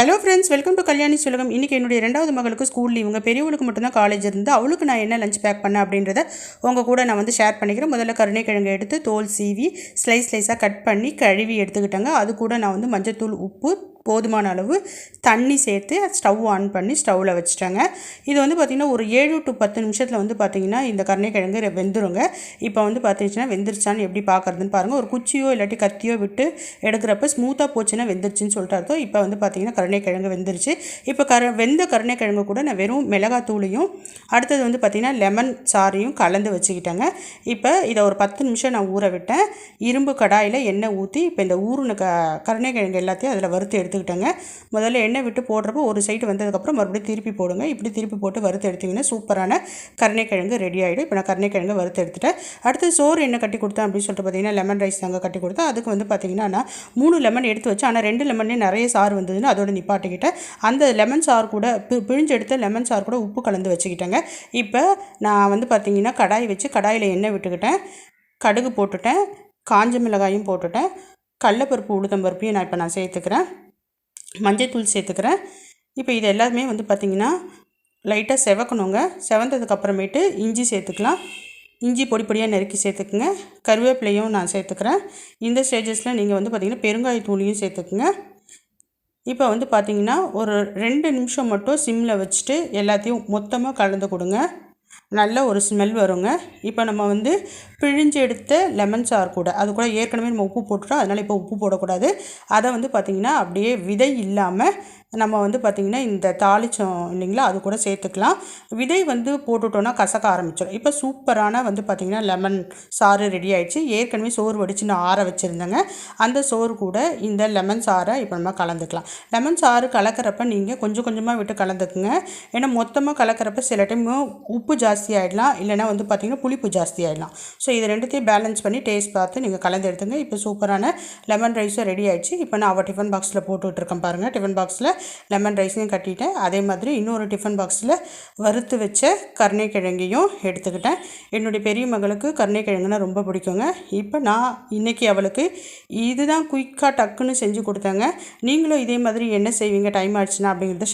Hello friends welcome to Kalyani சுலகம் இன்றைக்கி என்னுடைய ரெண்டாவது மகளுக்கு ஸ்கூல் லீவுங்க பெரியவளுக்கு மட்டும்தான் காலேஜ் இருந்து அவளுக்கு நான் என்ன லஞ்ச் பேக் பண்ணேன் அப்படின்றத உங்கள் கூட நான் வந்து ஷேர் பண்ணிக்கிறேன். முதல்ல கருணைக்கிழங்கு எடுத்து தோல் சீவி ஸ்லைஸ் ஸ்லைஸாக கட் பண்ணி கழுவி எடுத்துக்கிட்டேங்க. அது கூட நான் வந்து மஞ்சத்தூள் உப்பு போதுமான அளவு தண்ணி சேர்த்து ஸ்டவ் ஆன் பண்ணி ஸ்டவ்வில் வச்சுட்டாங்க. இது வந்து பார்த்திங்கன்னா ஒரு ஏழு டு பத்து நிமிஷத்தில் வந்து பார்த்திங்கன்னா இந்த கருணைக்கிழங்கு வெந்துருங்க. இப்போ வந்து பார்த்துச்சுன்னா வெந்துருச்சான்னு எப்படி பார்க்குறதுன்னு பாருங்கள் ஒரு குச்சியோ இல்லாட்டி கத்தியோ விட்டு எடுக்கிறப்ப ஸ்மூத்தாக போச்சுன்னா வெந்துருச்சுன்னு சொல்லிட்டு அர்த்தம். இப்போ வந்து பார்த்திங்கன்னா கருணைக்கிழங்கு வெந்துருச்சு. இப்போ கர வெந்த கருணைக்கிழங்கு கூட நான் வெறும் மிளகாத்தூளையும் அடுத்தது வந்து பார்த்திங்கன்னா லெமன் சாறையும் கலந்து வச்சுக்கிட்டேங்க. இப்போ இதை ஒரு பத்து நிமிஷம் நான் ஊற விட்டேன். இரும்பு கடாயில் எண்ணெய் ஊற்றி இப்போ இந்த ஊறுன க கருணைக்கிழங்கு எல்லாத்தையும் அதில் வறுத்து எடுத்துக்கிட்டேங்க. முதல்ல எண்ணெய் விட்டு போடுறப்போ ஒரு சைடு வந்ததுக்கப்புறம் மறுபடியும் திருப்பி போடுங்க. இப்படி திருப்பி போட்டு வறுத்து எடுத்திங்கன்னா சூப்பரான கருணைக்கிழங்கு ரெடி ஆகிடும் இப்போ நான் கருணைக்கிழங்கு வறுத்து எடுத்துட்டேன். அடுத்து சோறு என்ன கட்டி கொடுத்தேன் அப்படின்னு சொல்லிட்டு பார்த்தீங்கன்னா லெமன் ரைஸ் தாங்க கட்டி கொடுத்தேன். அதுக்கு வந்து பார்த்தீங்கன்னா நான் மூணு லெமன் எடுத்து வச்சேன். ஆனால் ரெண்டு லெமனே நிறைய சாறு வந்ததுன்னு அதோட நிப்பாட்டிக்கிட்டேன். அந்த லெமன் சாறு கூட பி- பிழிஞ்சு எடுத்த லெமன் சாறு கூட உப்பு கலந்து வச்சுக்கிட்டேங்க. இப்போ நான் வந்து பார்த்தீங்கன்னா கடாய் வச்சு கடாயில் எண்ணெய் விட்டுக்கிட்டேன். கடுகு போட்டுட்டேன். காஞ்ச மிளகாயும் போட்டுட்டேன். கடலப்பருப்பு உளுத்தம்பருப்பையும் நான் இப்போ நான் சேர்த்துக்கிறேன். மஞ்சள்தூள் சேர்த்துக்கிறேன். இப்போ இது எல்லாமே வந்து பார்த்திங்கன்னா லைட்டாக செவக்கணுங்க. செவந்ததுக்கு அப்புறமேட்டு இஞ்சி சேர்த்துக்கலாம். இஞ்சி பொடி பொடியாக நறுக்கி சேர்த்துக்குங்க. கருவேப்பிலையும் நான் சேர்த்துக்கிறேன். இந்த ஸ்டேஜஸில் நீங்கள் வந்து பார்த்திங்கன்னா பெருங்காயத்தூளியும் சேர்த்துக்குங்க. இப்போ வந்து பார்த்தீங்கன்னா ஒரு ரெண்டு நிமிஷம் மட்டும் சிம்மில் வச்சுட்டு எல்லாத்தையும் மொத்தமாக கலந்து கொடுங்க. நல்ல ஒரு ஸ்மெல் வருங்க. இப்போ நம்ம வந்து பிழிஞ்சு எடுத்த லெமன் சார் கூட அது கூட ஏற்கனவே நம்ம உப்பு போட்டுட்டோம் அதனால் இப்போ உப்பு போடக்கூடாது. அதை வந்து பார்த்திங்கன்னா அப்படியே விதை இல்லாமல் நம்ம வந்து பார்த்திங்கன்னா இந்த தாளிச்சோம் இல்லைங்களா அது கூட சேர்த்துக்கலாம். விதை வந்து போட்டுட்டோன்னா கசக்க ஆரம்பிச்சிடும் இப்போ சூப்பரான வந்து பார்த்திங்கன்னா லெமன் சாறு ரெடி ஆகிடுச்சு ஏற்கனவே சோறு வடித்து நான் ஆற வச்சுருந்தேங்க. அந்த சோறு கூட இந்த லெமன் சாறை இப்போ நம்ம கலந்துக்கலாம். லெமன் சாறு கலக்கிறப்ப நீங்கள் கொஞ்சம் கொஞ்சமாக விட்டு கலந்துக்குங்க. ஏன்னா மொத்தமாக கலக்கிறப்ப சில டைம் உப்பு ஜாஸ்தி ஆகிடலாம் இல்லைன்னா வந்து பார்த்திங்கன்னா புளிப்பு ஜாஸ்தி ஆகிடலாம் ஸோ இது ரெண்டுத்தையும் பேலன்ஸ் பண்ணி டேஸ்ட் பார்த்து நீங்கள் கலந்து எடுத்துங்க. இப்போ சூப்பரான லெமன் ரைஸும் ரெடி ஆகிடுச்சு இப்போ நான் அவள் டிஃபன் பாக்ஸில் போட்டு விட்ருக்கேன் பாருங்கள் டிஃபன் பாக்ஸில் லெமன் ரைஸையும் கட்டிட்டேன். அதே மாதிரி இன்னொரு டிஃபன் பாக்ஸில் வறுத்து வச்ச கருணைக்கிழங்கையும் எடுத்துக்கிட்டேன். என்னுடைய பெரிய மகளுக்கு கருணைக்கிழங்குனா ரொம்ப பிடிக்குங்க. இப்போ நான் இன்னைக்கு அவளுக்கு இதுதான் குயிக்காக டக்குன்னு செஞ்சு கொடுத்தேங்க. நீங்களும் இதே மாதிரி என்ன செய்வீங்க? டைம் ஆச்சுன்னா அப்படிங்கிறத